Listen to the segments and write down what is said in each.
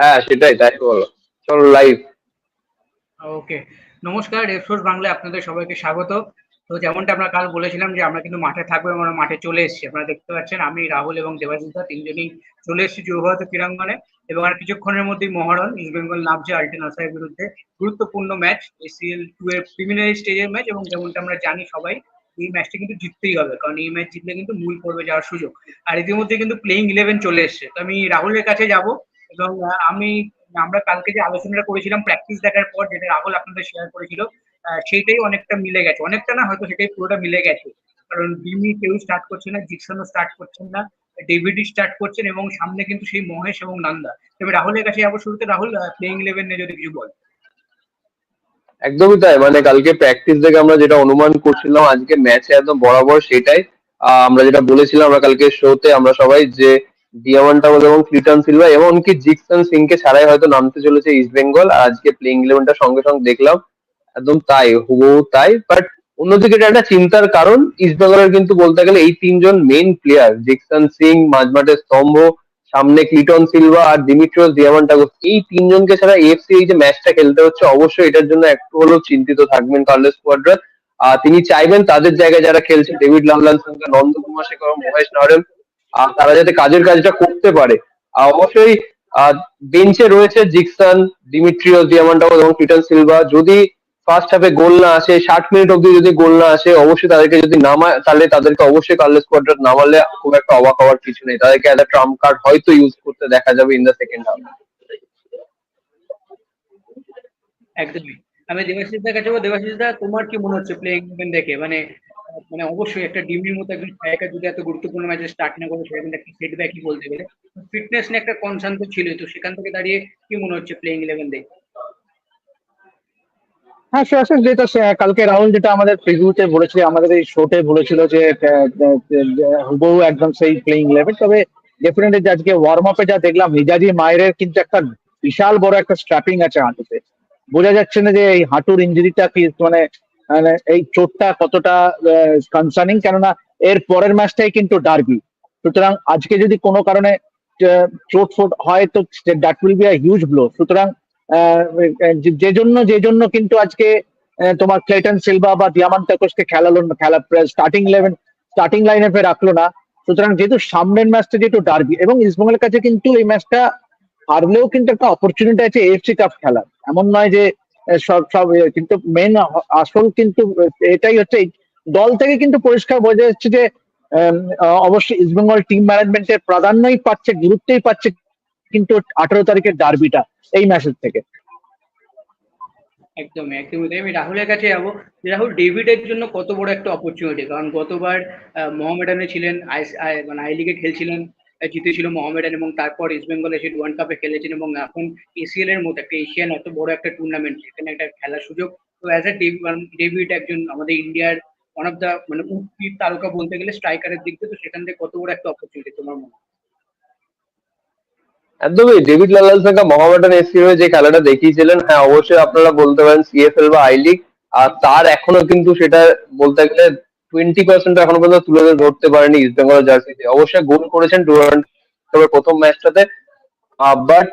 হ্যাঁ সেটাই, তাই বলো। চলো লাইভ ওকে নমস্কার রেফোর্স বাংলায় আপনাদের সবাইকে স্বাগত। তো যেমনটা আমরা কাল বলেছিলাম যে আমরা কিন্তু মাঠে থাকব আমরা মাঠে চলে এসেছি। আপনারা দেখতে পাচ্ছেন, আমি, রাহুল এবং দেবাশিস তিনজনই চলে এসেছি যুবভারত ক্রীড়াঙ্গনে। এবং আর কিছুক্ষণের মধ্যেই মহরণ ইস্ট বেঙ্গল নামছে আল্টিন আসারের বিরুদ্ধে গুরুত্বপূর্ণ ম্যাচ এসিএল টু এর প্রিমিনারি স্টেজের ম্যাচ এবং যেমনটা আমরা জানি সবাই, এই ম্যাচটা কিন্তু জিততেই হবে। কারণ এই ম্যাচ জিতলে কিন্তু মূল পর্বে যাওয়ার সুযোগ। আর ইতিমধ্যে কিন্তু প্লেইং ইলেভেন চলে এসছে। তো আমি রাহুলের কাছে যাব। এবং আমি, আমরা কালকে যে আলোচনাটা করেছিলাম প্র্যাকটিস দেখার পর, যেটা রাহুল আপনাদের শেয়ার করেছিল সেইটাই অনেকটা মিলে গেছে। অনেকটা না, হয়তো সেটাই পুরোটা মিলে গেছে। কারণ ডিমি কেউ স্টার্ট করছে না জিকসনও স্টার্ট করছেন না ডেভিডি স্টার্ট করছেন এবং সামনে কিন্তু সেই মহেশ এবং নান্দা। তবে রাহুলের কাছে যাব শুরুতে। রাহুল প্লেইং ইলেভেন নিয়ে যদি কিছু বল। একদমই তাই। মানে কালকে প্র্যাকটিস দেখে আমরা যেটা অনুমান করছিলাম, আজকে ম্যাচে একদম বরাবর সেটাই। আমরা যেটা বলেছিলাম, আমরা কালকে শোতে আমরা সবাই যে ডিয়ামন টাওয়ার এবং ক্লিটন সিলভা এমনকি জিকসন সিং কে ছাড়াই হয়তো নামতে চলেছে ইস্ট বেঙ্গল আজকে প্লেইং ইলেভেনটা সঙ্গে সঙ্গে দেখলাম, একদম তাই, হুবহু তাই বাট অন্যদিকে এটা একটা চিন্তার কারণ ইস্ট বেঙ্গলের কিন্তু বলতে গেলে এই তিনজন মেইন প্লেয়ার জিকসন সিং মাঝমাঠের স্তম্ভ সামনে ক্লিটন সিলভা আর দিমিট্রিয়াস ডিয়ামান্টাগোস এই তিনজনকে ছাড়া এএফসি এই যে ম্যাচটা খেলতে হচ্ছে, অবশ্যই এটার জন্য একটু হলেও চিন্তিত থাকবেন কার্লেস কোয়াড্রাস আর তিনি চাইবেন তাদের জায়গায় যারা খেলছে ডেভিড লামলান সঙ্গে নন্দ কুমার শেখর মহেশ নারেন তারা যাতে কাজের কাজটা করতে পারে। আর অবশ্যই বেঞ্চে রয়েছে জিকসন, ডিমিট্রিয়াস ডিয়ামান্টাগোস এবং ক্লিটন সিলভা যদি ফার্স্ট হাফে গোল না আসে, ষাট মিনিট অব্দি যদি গোল না আসে, অবশ্যই তাদেরকে যদি নামায় তাহলে তাদেরকে অবশ্যই কার্লেস কোয়াড্রাস নামালে খুব একটা অবাক হওয়ার কিছু নেই। তাদেরকে একটা ট্রাম্প কার্ড হয়তো ইউজ করতে দেখা যাবে ইন দ্য সেকেন্ড হাফ একদমই। আমি দেবাশিস দার কাছে যাব দেবাশিস দা, তোমার কি মনে হচ্ছে প্লেইং দেখে? মানে মানে অবশ্যই একটা ডিমির মতো একজন স্ট্রাইকার যদি এত গুরুত্বপূর্ণ ম্যাচে স্টার্ট না করে সেটা একটা সেটব্যাকই বলতে গেলে? ফিটনেস নিয়ে একটা কনসার্ন তো ছিল তো সেখান থেকে দাঁড়িয়ে কি মনে হচ্ছে প্লেইং ইলেভেন দেখে? হ্যাঁ শেষে যেটা কালকে রাহুল যেটা আমাদের প্রিভিউতে বলেছিল, আমাদের এই শোতে বলেছিল যে হুবহু একদম সেই প্লেইং ইলেভেন তবে ডেফিনেটলি আজকে ওয়ার্ম আপে যা দেখলাম, হিজাজি মায়ের কিন্তু একটা বিশাল বড় একটা স্ট্র্যাপিং আছে হাঁটুতে। বোঝা যাচ্ছে না যে এই হাঁটুর ইঞ্জুরিটা কি মানে মানে এই চোটটা কতটা কনসার্নিং কেননা এর পরের ম্যাচটাই কিন্তু ডার্বি সুতরাং আজকে যদি কোনো কারণে চোট ফোট হয়, তো that will be a huge blow সুতরাং যে- জন্য, যে জন্য কিন্তু আজকে তোমার ক্লেটন সিলভা বা দিয়ামান তাকোসকে খেলালো, খেলা স্টার্টিং ইলেভেন স্টার্টিং লাইনে ফের রাখল না। সুতরাং যেহেতু সামনের ম্যাচটা যেহেতু ডার্বি এবং ইস্টবেঙ্গলের কাছে কিন্তু এই ম্যাচটা হারলেও কিন্তু একটা অপরচুনিটি আছে এএফসি কাপ খেলার। এমন নয় যে সব সব কিন্তু মেন আসল কিন্তু এটাই হচ্ছে দল থেকে কিন্তু পরিষ্কার বোঝা যাচ্ছে যে অবশ্যই ইস্টবেঙ্গল টিম ম্যানেজমেন্টের প্রাধান্যই পাচ্ছে, গুরুত্বই পাচ্ছে কিন্তু আঠারো তারিখের ডার্বিটা এই ম্যাচের থেকে। একদমই একদমই আমি রাহুলের কাছে যাব রাহুল ডেভিডের জন্য কত বড় একটা অপরচুনিটি কারণ গতবার মোহামেডানে ছিলেন, আই মানে আই লিগে খেলছিলেন। জিতেছিল মোহামেডান এবং তারপর ইস্ট বেঙ্গল এসে ওয়ার্ল্ড কাপে খেলেছেন এবং এখন এসিএল এর মতো একটা এশিয়ান এত বড় একটা টুর্নামেন্ট সেখানে একটা খেলার সুযোগ তো অ্যাজ এ ডেভিড একজন আমাদের ইন্ডিয়ার ওয়ান অফ দ্য মানে উঠতি তারকা বলতে গেলে স্ট্রাইকারের দিক দিয়ে তো সেখান থেকে কত বড় একটা অপরচুনিটি তোমার মনে হয়? একদমই ডেভিড লালাল সাঙ্গা, মোহামেডান হয়ে যে খেলাটা দেখিয়েছিলেন হ্যাঁ অবশ্যই আপনারা বলতে পারেন সিএফএল বা আই লিগ আর তার এখনও কিন্তু সেটা বলতে গেলে টোয়েন্টি পার্সেন্ট এখনও পর্যন্ত তুলে ধরতে পারেনি ইস্ট বেঙ্গল জার্সিতে অবশ্যই গোল করেছেন ডুরান্ট প্রথম ম্যাচটাতে বাট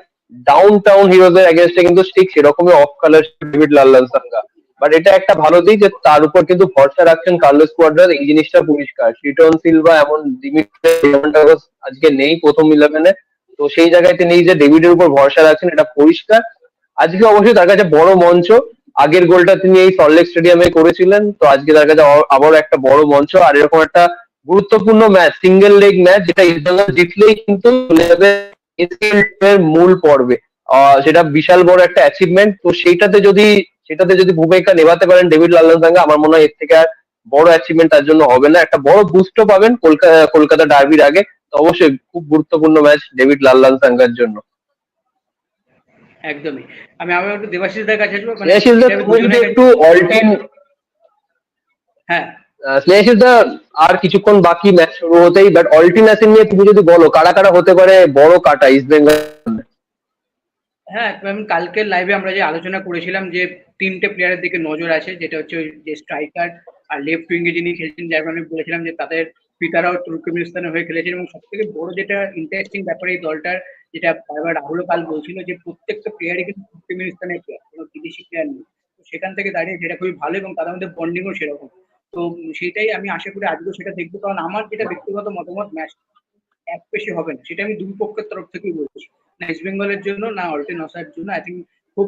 ডাউন টাউন হিরোজের এগেনস্টে কিন্তু ঠিক সেরকমই off colour David Lalhlansanga. But এটা একটা ভালো দিক যে তার উপর কিন্তু ভরসা রাখছেন কার্লোস কোয়াড্রাস এই জিনিসটা পরিষ্কার। শিটন সিলভা এমন আজকে নেই প্রথম ইলেভেনে তো সেই জায়গায় তিনি যে ডেভিডের উপর ভরসা রাখছেন, এটা পরিষ্কার। আজকে অবশ্যই তার কাছে বড় মঞ্চ। আগের গোলটা তিনি এই সল্টলেক স্টেডিয়ামে করেছিলেন, তো আজকে তার কাছে আবার- একটা বড় মঞ্চ, আর এরকম একটা গুরুত্বপূর্ণ ম্যাচ সিঙ্গেল লেগ ম্যাচ, যেটা ইস্টবেঙ্গল জিতলেই কিন্তু চলে যাবে মূল পর্বে। সেটা বিশাল বড় একটা অ্যাচিভমেন্ট তো সেইটাতে যদি সেটাতে যদি ভূমিকা নেভাতে পারেন ডেভিড লাল্লান সাঙ্গা আমার মনে হয় এর থেকে আর বড় অ্যাচিভমেন্ট তার জন্য হবে না। একটা বড় বুস্টও পাবেন কলকাতা কলকাতা ডার্বির আগে, তো অবশ্যই খুব গুরুত্বপূর্ণ ম্যাচ ডেভিড লাল্লান সাঙ্গার জন্য। একদমই। আমি আবার একটু দেবাশিস দার কাছে আসব মানে একটু অল্টিন হ্যাঁ। স্নেহাশিস দা আর কিছুক্ষণ বাকি ম্যাচ শুরু হতেই বাট অল্টিনাসিন নিয়ে তুমি যদি বলো কারা কারা হতে পারে বড় কাটা ইস্ট বেঙ্গল হ্যাঁ কালকের লাইভে আমরা যে আলোচনা করেছিলাম যে তিনটে প্লেয়ারের দিকে নজর আছে যেটা হচ্ছে যে স্ট্রাইকার আর লেফট উইঙ্গে যিনি খেলছেন যার আমি বলেছিলাম যে তাদের পিতারাও তুর্কমেনিস্তানের হয়ে খেলেছেন এবং সব থেকে বড় যেটা ইন্টারেস্টিং ব্যাপার এই দলটার, যেটা বারবার রাহুল কাল বলছিল যে প্রত্যেকটা প্লেয়ারই কিন্তু তুর্কমেনিস্তানের প্লেয়ার কোনো বিদেশি প্লেয়ার নেই। তো সেখান থেকে দাঁড়িয়ে যেটা খুবই ভালো এবং তাদের মধ্যে বন্ডিংও সেরকম। তো সেটাই আমি আশা করি আজকেও সেটা দেখব, কারণ আমার যেটা ব্যক্তিগত মতামত ম্যাচ এক বেশি হবে না, সেটা আমি দুই পক্ষের তরফ থেকেই বলছি। না ইস্ট বেঙ্গলের জন্য, না অল্টেন নসার জন্য। আই থিঙ্ক খুব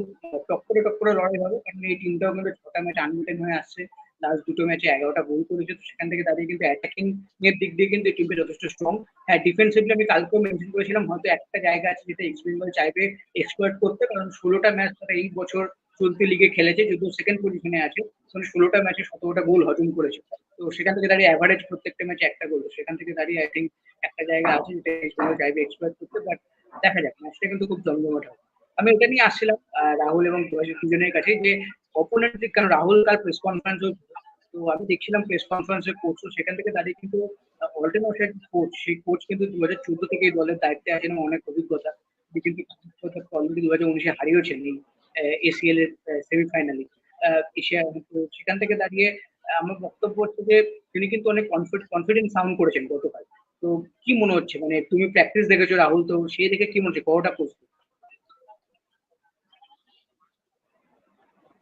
টক্করে টক্করে লড়াই হবে, কারণ এই টিমটাও কিন্তু ছটা ম্যাচ আনবিটেন হয়ে আসছে। লাস্ট দুটো ম্যাচে এগারোটা গোল করেছে, তো সেখান থেকে দাঁড়িয়ে কিন্তু অ্যাটাকিং এর দিক দিয়ে কিন্তু এই টিমটা যথেষ্ট স্ট্রং হ্যাঁ ডিফেন্সিভলি আমি কালকেও মেনশন করেছিলাম, হয়তো একটা জায়গা আছে যেটা ইস্ট বেঙ্গল চাইবে এক্সপ্লয়েট করতে, কারণ ষোলোটা ম্যাচ তারা এই বছর চলতি লিগে খেলেছে, যদিও সেকেন্ড পজিশনে আছে মানে ষোলোটা ম্যাচে সতেরোটা গোল হজম করেছে। তো সেখান থেকে দাঁড়িয়ে অ্যাভারেজ প্রত্যেকটা ম্যাচে একটা গোল সেখান থেকে দাঁড়িয়ে আই থিঙ্ক একটা জায়গা আছে যেটা ইস্ট বেঙ্গল চাইবে এক্সপ্লয়েট করতে বাট দেখা যাক ম্যাচটা কিন্তু খুব জমজমাট হবে। আমি এটা নিয়ে আসছিলাম রাহুল এবং দুজনের কাছে যে অপোনেন্ট কারণ রাহুল কাল প্রেস কনফারেন্স তো আমি দেখছিলাম প্রেস কনফারেন্সের কোচ সেখান থেকে দাঁড়িয়ে কিন্তু অল্টারনেটিভ কোচ সেই কোচ কিন্তু দু হাজার চোদ্দ থেকে এই দলের দায়িত্বে আছেন অনেক অভিজ্ঞতা। কিন্তু অলরেডি দু হাজার উনিশে হারিয়েছেন এই এসিএল এর সেমিফাইনালে এশিয়া সেখান থেকে দাঁড়িয়ে আমার বক্তব্য হচ্ছে যে, তিনি কিন্তু অনেক কনফিডেন্ট সাউন্ড করেছেন গতকাল। তো কি মনে হচ্ছে? মানে তুমি প্র্যাকটিস দেখেছ রাহুল, তো সেই দেখে কি মনে হচ্ছে? কতটা প্রস্তুত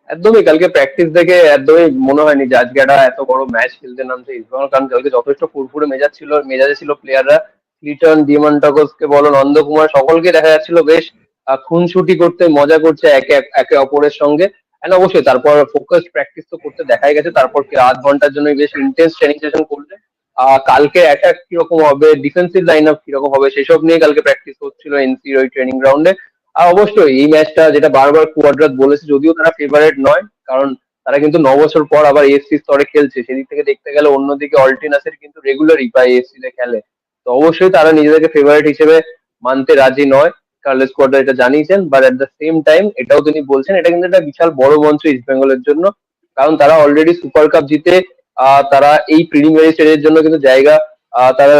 একদমই কালকে প্র্যাকটিস দেখে একদমই মনে হয়নি যে আজকে একটা এত বড় ম্যাচ খেলতে নামছে। ইস্টবেঙ্গল কারণ কালকে যথেষ্ট ফুরফুরে মেজাজ ছিল মেজাজে ছিল প্লেয়াররা লিটন ডিমান্টাকোসকে বলো নন্দকুমার সকলকে দেখা যাচ্ছিল বেশ খুনসুটি করতে মজা করছে একে একে অপরের সঙ্গে। And অবশ্যই তারপর ফোকাস প্র্যাকটিস তো করতে দেখাই গেছে। তারপর কি আধ ঘণ্টার জন্য বেশ ইন্টেন্স ট্রেনিং সেশন আহ, কালকে অ্যাটাক কীরকম হবে ডিফেন্সিভ লাইন আপ কীরকম হবে সেসব নিয়ে কালকে প্র্যাকটিস হচ্ছিল এনসির ওই ট্রেনিং গ্রাউন্ডে আর অবশ্যই, এই ম্যাচটা যেটা বারবার কুয়াড্রাত বলেছে, যদিও তারা ফেভারিট নয়, কারণ তারা কিন্তু ন বছর পর আবার এএফসি স্তরে খেলছে। সেদিক থেকে দেখতে গেলে অন্যদিকে অল্টিনাসের কিন্তু রেগুলারই প্রায় এএফসি তে খেলে। তো অবশ্যই তারা নিজেদেরকে ফেভারিট হিসেবে মানতে রাজি নয় কার্লেস কোয়াড্রা এটা জানিয়েছেন but at the same time এটাও তিনি বলছেন, এটা কিন্তু একটা বিশাল বড় মঞ্চ ইস্ট বেঙ্গলের জন্য, কারণ তারা অলরেডি সুপার কাপ জিতে তারা এই প্রিলিমিনারি স্টেজের জন্য কিন্তু জায়গা তারা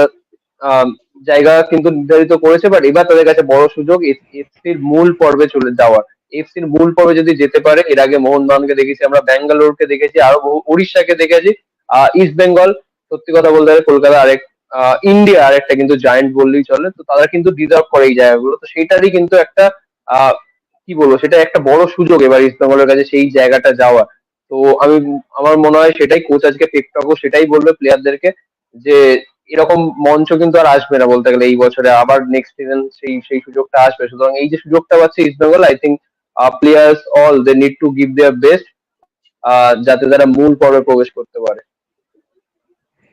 জায়গা কিন্তু নির্ধারিত করেছে বাট এবার তাদের কাছে বড় সুযোগ এফসির মূল পর্বে চলে যাওয়ার। এফসির মূল পর্বে যদি যেতে পারে, এর আগে মোহনবাগানকে দেখেছি, আমরা ব্যাঙ্গালোরকে দেখেছি, আরও বহু উড়িষ্যাকে দেখেছি ইস্ট বেঙ্গল, সত্যি কথা বলতে গেলে কলকাতা আরেক ইন্ডিয়া আরেকটা কিন্তু জায়েন্ট বললেই চলে, তো তারা কিন্তু ডিজার্ভ করে এই জায়গাগুলো। তো সেইটারই কিন্তু একটা কি বলব, সেটা একটা বড় সুযোগ এবার ইস্ট বেঙ্গলের কাছে সেই জায়গাটা যাওয়া তো আমি, আমার মনে হয় সেটাই কোচ আজকে পেকটকও সেটাই বলবে প্লেয়ারদেরকে যে এরকম মঞ্চ কিন্তু আর আসবে না বলতে গেলে এই বছরে। আবার নেক্সট সিজন সেই সেই সুযোগটা আসবে। সুতরাং এই যে সুযোগটা পাচ্ছে East Bengal I think players all they need to give their best যাতে তারা মূল পর্বে প্রবেশ করতে পারে।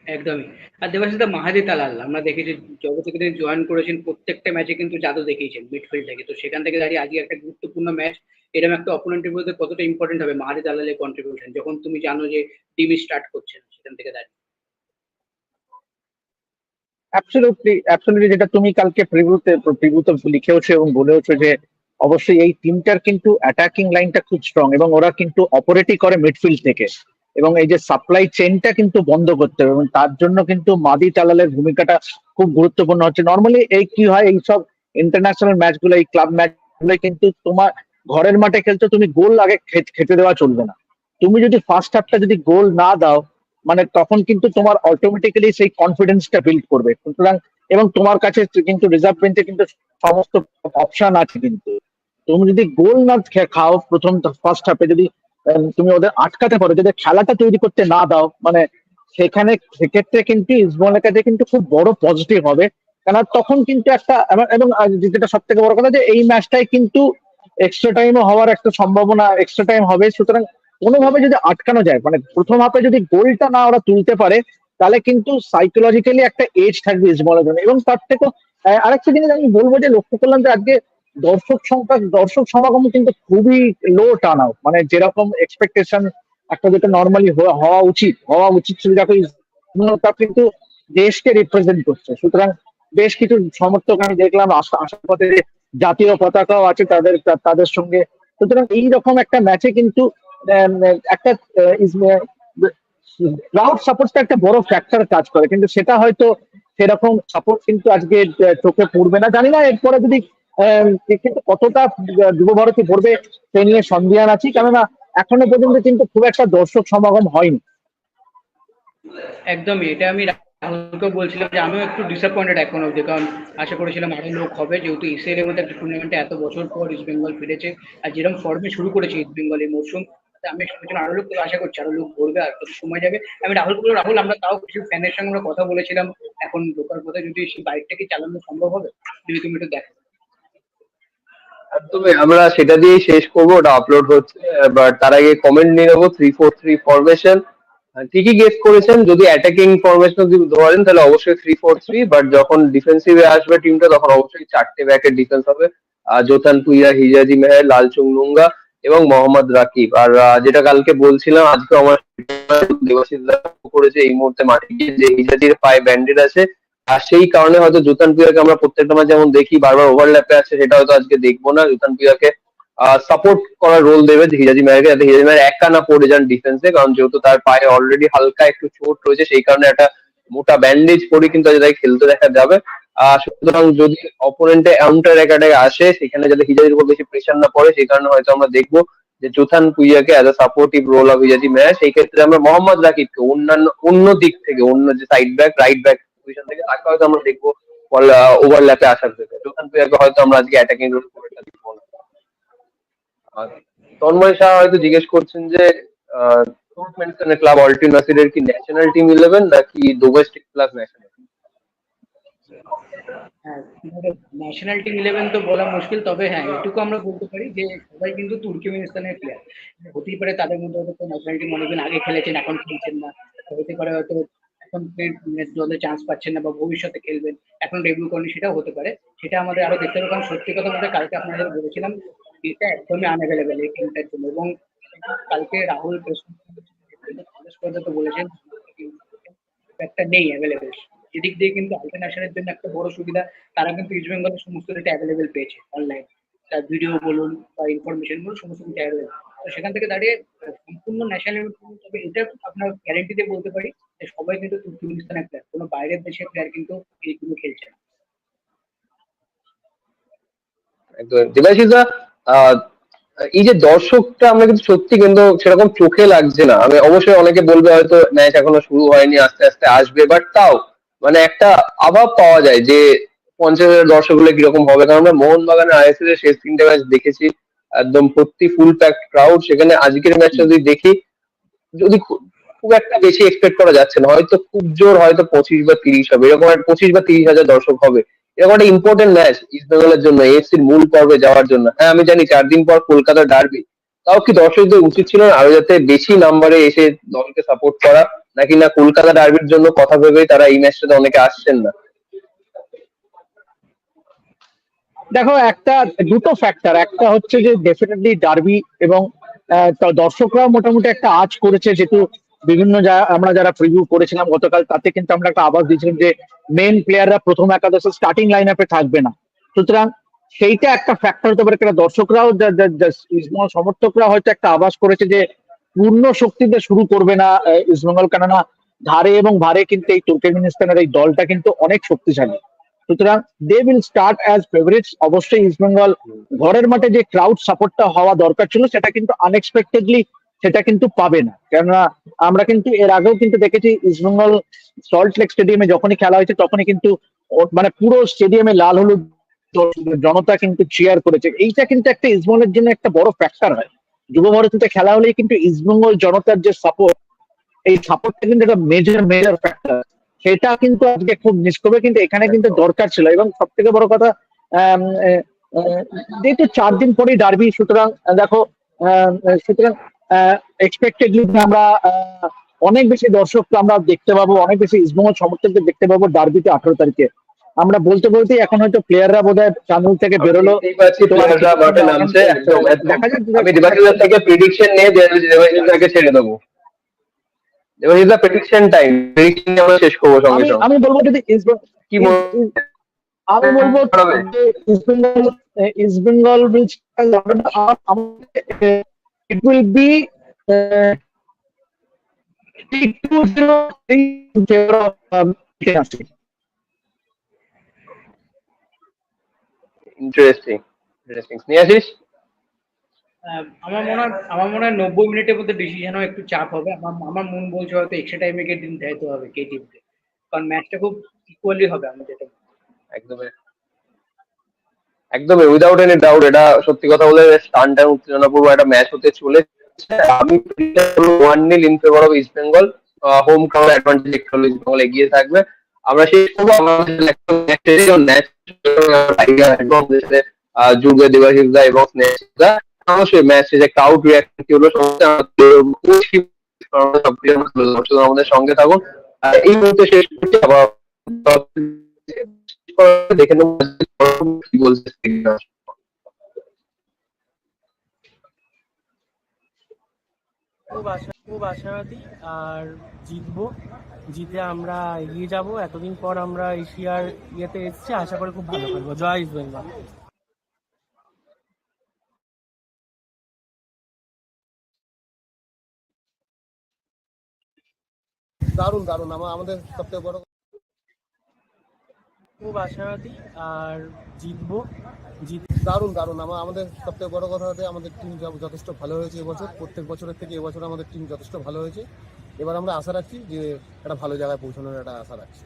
একদমই। আর দেবাশিস দা মাহাদি তালাল। আমরা দেখেছি যবে থেকে তিনি জয়েন করেছেন, প্রত্যেকটা ম্যাচে কিন্তু জাদু দেখিয়েছেন মিডফিল্ড থেকে তো সেখান থেকে দাঁড়িয়ে আজকে একটা গুরুত্বপূর্ণ ম্যাচ এরকম একটা অপোনেন্টের মধ্যে কতটা ইম্পর্টেন্ট হবে মাহাদি তালালের কন্ট্রিবিউশন যখন তুমি জানো যে টিম স্টার্ট করছেন সেখান থেকে দাঁড়িয়ে। অ্যাবসলিউটলি অ্যাবসলিউটলি যেটা তুমি কালকে প্রিভিউতে প্রিভিউতে লিখেওছো এবং বলেওছো যে অবশ্যই এই টিমটার কিন্তু অ্যাটাকিং লাইনটা খুব স্ট্রং এবং ওরা কিন্তু অপারেটই করে মিডফিল্ড থেকে এবং এই যে সাপ্লাই চেনটা কিন্তু বন্ধ করতে হবে এবং তার জন্য কিন্তু মাদি তালালের ভূমিকাটা খুব গুরুত্বপূর্ণ হচ্ছে। নর্মালি এই কি হয়, এই সব ইন্টারন্যাশনাল ম্যাচগুলো এই ক্লাব ম্যাচগুলো কিন্তু তোমার ঘরের মাঠে খেলতে তুমি গোল আগে খেতে দেওয়া চলবে না। তুমি যদি ফার্স্ট হাফটা যদি গোল না দাও মানে তখন কিন্তু তোমার অটোমেটিক্যালি সেই কনফিডেন্সটা বিল্ড করবে। সুতরাং এবং তোমার কাছে কিন্তু রিজার্ভ বেঞ্চে কিন্তু সমস্ত অপশন আছে কিন্তু। তুমি যদি গোল না খাও প্রথম ফার্স্ট হাফে যদি তুমি ওদের আটকাতে পারো, যদি খেলাটা তৈরি করতে না দাও মানে সেখানে সেক্ষেত্রে কিন্তু ইসবলের কাছে কিন্তু খুব বড় পজিটিভ হবে। কেন তখন কিন্তু একটা, এবং যেটা সব থেকে বড় কথা যে এই ম্যাচটাই কিন্তু এক্সট্রা টাইমও হওয়ার একটা সম্ভাবনা এক্সট্রা টাইম হবে। সুতরাং কোনোভাবে যদি আটকানো যায় মানে প্রথম হাফে যদি গোলটা না ওরা তুলতে পারে, তাহলে কিন্তু সাইকোলজিক্যালি একটা এজ থাকবে ইসবলের জন্য। এবং তার থেকেও আরেকটা জিনিস আমি বলব যে লক্ষ্য করলাম যে আজকে দর্শক সংখ্যা, দর্শক সমাগম কিন্তু খুবই লো টার্ন আউট মানে যেরকম এক্সপেকটেশন একটা যেটা নর্মালি হওয়া উচিত হওয়া উচিত ছিল দেখো তা কিন্তু দেশকে রিপ্রেজেন্ট করছে। সুতরাং বেশ কিছু সমর্থক আমি দেখলাম, আশা আশা পথে যে জাতীয় পতাকাও আছে তাদের তাদের সঙ্গে। সুতরাং এইরকম একটা ম্যাচে কিন্তু একটা ক্রাউড সাপোর্টটা একটা বড় ফ্যাক্টর কাজ করে, কিন্তু সেটা হয়তো সেরকম সাপোর্ট কিন্তু আজকে চোখে পড়বে না। জানি না, এরপরে যদি কিন্তু কতটা যুবভারতী পড়বে সে নিয়ে সন্দেহান আছি, কেননা এখনও পর্যন্ত কিন্তু খুব একটা দর্শক সমাগম হয়নি। একদমই, এটা আমি রাহুলকে বলছিলাম যে আমিও একটু ডিসঅ্যাপয়েন্টেড এখন অব্দি কারণ আশা করেছিলাম আরও লোক হবে, যেহেতু এসিএল মধ্যে একটা টুর্নামেন্টে এত বছর পর ইস্ট বেঙ্গল ফিরেছে, আর যেরকম ফর্মে শুরু করেছে ইস্ট বেঙ্গল এই তাতে আমি একটু আরও লোক আশা করছি আরও লোক ভরবে আর কত সময় যাবে। আমি রাহুল বলব, রাহুল, আমরা তাও কিছু ফ্যানের সঙ্গে আমরা কথা বলেছিলাম। এখন ঢোকার পথে যদি সেই বাইকটা কি চালানো সম্ভব হবে? যদি তুমি একটু দেখো। একদমই, আমরা সেটা দিয়েই শেষ করব, ওটা আপলোড হচ্ছে বাট তার আগে কমেন্ট নিয়ে নেব থ্রি ফোর থ্রি ফরমেশন ঠিকই গেস করেছেন? যদি অ্যাটাকিং ফরমেশন যদি ধরেন, তাহলে অবশ্যই থ্রি ফোর থ্রি বাট যখন ডিফেন্সিভে আসবে টিমটা তখন অবশ্যই চারটে ব্যাকের ডিফেন্স হবে। জোথান, পুইয়া, হিজাজি, মেহের লালচুং নুঙ্গা এবং মোহাম্মদ রাকিব। আর যেটা কালকে বলছিলাম, আজকে আমার করেছে এই মুহূর্তে মাঠে গিয়ে যে হিজাজির পায়ে ব্যান্ডেড আছে। আর সেই কারণে হয়তো জোতান পিয়াকে আমরা প্রত্যেকটা ম্যাচ যেমন দেখি, বারবার ওভারল্যাপে আছে, সেটা হয়তো আজকে দেখব না। জোতান পিয়াকে সাপোর্ট করার রোল দেবে হিজাজি মেয়ারকে যাতে হিজাজি মেয়ার একা না পড়ে যান ডিফেন্সে কারণ যেহেতু তার পায়ে অলরেডি হালকা একটু চোট রয়েছে, সেই কারণে একটা মোটা ব্যান্ডেজ পরে কিন্তু আজ তাকে খেলতে দেখা যাবে। সুতরাং যদি অপোনেন্টে কাউন্টার একাডে আসে, সেখানে যাতে হিজাজির উপর বেশি প্রেশার না পড়ে, সেই কারণে হয়তো আমরা দেখব যে জোথান পুইয়াকে as a supportive role of Hijazi Maher সেই ক্ষেত্রে আমরা মোহাম্মদ রাকিবকে অন্যান্য, অন্য দিক থেকে, অন্য যে side back right back position থেকে, তাকে হয়তো আমরা দেখব ওভারল্যাপে আসার থেকে জোথান পুইয়াকে হয়তো আমরা আজকে অ্যাটাকিং রোল করে দেখব না তন্ময় শাহ হয়তো জিজ্ঞেস করছেন যে ক্লাব অল্টিন নাসিরের কি ন্যাশনাল টিম ইলেভেন নাকি domestic plus national national team eleven তো বলা মুশকিল, তবে হ্যাঁ এটুকু আমরা বলতে পারি যে সবাই কিন্তু তুর্কমেনিস্তানের প্লেয়ার হতেই পারে তাদের মধ্যে হয়তো ন্যাশনাল টিম অনেকদিন আগে খেলেছেন, এখন খেলছেন না। হতে পারে হয়তো এখন চান্স পাচ্ছেন না বা ভবিষ্যতে খেলবেন, এখন ডেবিউ করেন সেটাও হতে পারে। সেটা আমাদের আরও দেখতে হবে, কারণ সত্যি কথা বলতে কালকে আপনাদের বলেছিলাম, এটা একদমই আনঅ্যাভেলেবেল এই টিমটার জন্য। এবং কালকে রাহুল পর্যন্ত বলেছেন, একটা নেই অ্যাভেলেবেল এদিক দিয়ে কিন্তু আলটারনেশনের জন্য একটা বড় সুবিধা, তারা কিন্তু ইস্ট বেঙ্গলের সমস্ত ডেটা অ্যাভেলেবেল পেয়েছে অনলাইন তার ভিডিও বলুন বা ইনফরমেশন বলুন, সমস্ত কিছু অ্যাভেলেবেল তো সেখান থেকে দাঁড়িয়ে সম্পূর্ণ ন্যাশনাল তবে এটা আপনার গ্যারেন্টি দিয়ে বলতে পারি যে সবাই কিন্তু তুর্কমেনিস্তানের প্লেয়ার কোনো বাইরের দেশের প্লেয়ার কিন্তু এইগুলো খেলছে না। এই যে দর্শকটা আমরা কিন্তু সত্যি কিন্তু সেরকম চোখে লাগছে না। আমি অবশ্যই অনেকে বলবে হয়তো ম্যাচ এখনও শুরু হয়নি, আস্তে আস্তে আসবে বাট তাও মানে একটা আভাব পাওয়া যায় যে পঞ্চাশ হাজার দর্শক হলে কীরকম হবে। কারণ আমরা মোহনবাগানের আইএসএল এর শেষ তিনটে ম্যাচ দেখেছি, একদম প্রতি ফুল প্যাক ক্রাউড সেখানে আজকের ম্যাচটা যদি দেখি, যদি খুব একটা বেশি এক্সপেক্ট করা যাচ্ছে না। হয়তো খুব জোর হয়তো পঁচিশ বা তিরিশ হবে। এরকম একটা পঁচিশ বা তিরিশ হাজার দর্শক হবে। এরকম একটা ইম্পর্টেন্ট ম্যাচ ইস্ট বেঙ্গলের জন্য এএফসির মূল পর্বে যাওয়ার জন্য। হ্যাঁ আমি জানি চার দিন পর কলকাতা ডার্বি তাও কি দর্শকদের উচিত ছিল না আরও যাতে বেশি নাম্বারে এসে দলকে সাপোর্ট করা? নাকি না কলকাতা ডার্বির জন্য কথা ভেবেই তারা এই ম্যাচটাতে অনেকে আসছেন না? দেখো, একটা, দুটো ফ্যাক্টর একটা হচ্ছে যে ডেফিনেটলি ডার্বি এবং দর্শকরাও মোটামুটি একটা আজ করেছে, যেহেতু বিভিন্ন আমরা যারা প্রিভিউ করেছিলাম গতকাল, তাতে কিন্তু আমরা একটা আওয়াজ দিয়েছিলাম যে মেন প্লেয়াররা প্রথম একাদশে স্টার্টিং লাইন আপে থাকবে না। সুতরাং সেইটা একটা ফ্যাক্টর হতে পারে। দর্শকরাও সমর্থকরা হয়তো একটা আভাস করেছে যে পূর্ণ শক্তিতে শুরু করবে না ইস্টবেঙ্গল কেননা ধারে এবং ভারে কিন্তু এই তুর্কমেনিস্তানের এই দলটা কিন্তু অনেক শক্তিশালী। সুতরাং they will start as favourites অবশ্যই ইস্টবেঙ্গল ঘরের মাঠে যে ক্রাউড সাপোর্টটা হওয়া দরকার ছিল, সেটা কিন্তু আনএক্সপেক্টেডলি সেটা কিন্তু পাবে না। কেননা আমরা কিন্তু এর আগেও কিন্তু দেখেছি ইস্টবেঙ্গল সল্ট লেক স্টেডিয়ামে যখনই খেলা হয়েছে, তখনই কিন্তু মানে পুরো স্টেডিয়ামে লাল হলুদ জনতা কিন্তু চেয়ার করেছে। এইটা কিন্তু একটা ইস্টবেঙ্গলের জন্য একটা বড় ফ্যাক্টর হয়। যুব ভারতীতে খেলা হলেই কিন্তু ইস্টবেঙ্গল জনতার যে সাপোর্ট এই সাপোর্টটা কিন্তু একটা মেজর মেজর ফ্যাক্টর সেটা কিন্তু আজকে খুব মিস করবে কিন্তু এখানে কিন্তু দরকার ছিল। এবং সব থেকে বড় কথা যেহেতু চার দিন পরেই ডার্বি সুতরাং দেখো সুতরাং এক্সপেক্টেডলি আমরা অনেক বেশি দর্শক আমরা দেখতে পাবো অনেক বেশি ইস্টবেঙ্গল সমর্থকদের দেখতে পাবো ডার্বিতে আঠারো তারিখে। আমরা বলতে বলতেই এখন হয়তো প্লেয়াররা বোধ হয় টানুল থেকে বেরোলো। থেকে প্রেডিকশন নিয়ে ছেড়ে দেবো। দেবাশিসা প্রেডিকশন টাইম প্রেডিকশন আমরা শেষ করব সঙ্গে আমি সঙ্গে। আমি বলব যদি কি আমি বলব হবে? যে East Bengal East Bengal will it will be two zero three favour of interesting interesting ah, আমার মনে হয় আমার মনে হয় নব্বই মিনিটের মধ্যে ডিসিশনও একটু চাপ হবে। আমার আমার মন বলছে হয়তো এক্সট্রা টাইমে দিন দিতে হবে কে। জিতবে কারণ ম্যাচটা খুব ইকুয়ালি হবে আমি যেটা একদমই। একদমই উইদাউট এনি ডাউট এটা সত্যি কথা বলে টান টান একটা ম্যাচ হতে চলেছে। আমি one nil in favour of East Bengal home crowd advantage একটু ইস্ট বেঙ্গল এগিয়ে থাকবে। আমরা শেষ করব যুগে দেবাশিস এবং ম্যাচ শেষে ক্রাউড রিয়াকশন কি হলো আমাদের সঙ্গে থাকুন। এই মুহূর্তে শেষ করছি। আবার দেখে নেব কি বলছে খুব আশা, খুব আশাবাদী। আর জিতবো। জিতে আমরা এগিয়ে যাব। এতদিন পর আমরা এশিয়ার ইয়েতে এসেছি। আশা করি খুব ভালো করব। জয় ইস্ট বেঙ্গল। দারুণ দারুণ। আমাদের সবথেকে বড় খুব আশাবাদী, আর জিতবো, জিত দারুণ দারুণ। আমার আমাদের সবথেকে বড় কথা হচ্ছে আমাদের টিম যথেষ্ট ভালো হয়েছে এবছর। প্রত্যেক বছরের থেকে এবছর আমাদের টিম যথেষ্ট ভালো হয়েছে। এবার আমরা আশা রাখছি যে একটা ভালো জায়গায় পৌঁছানোর একটা আশা রাখছি।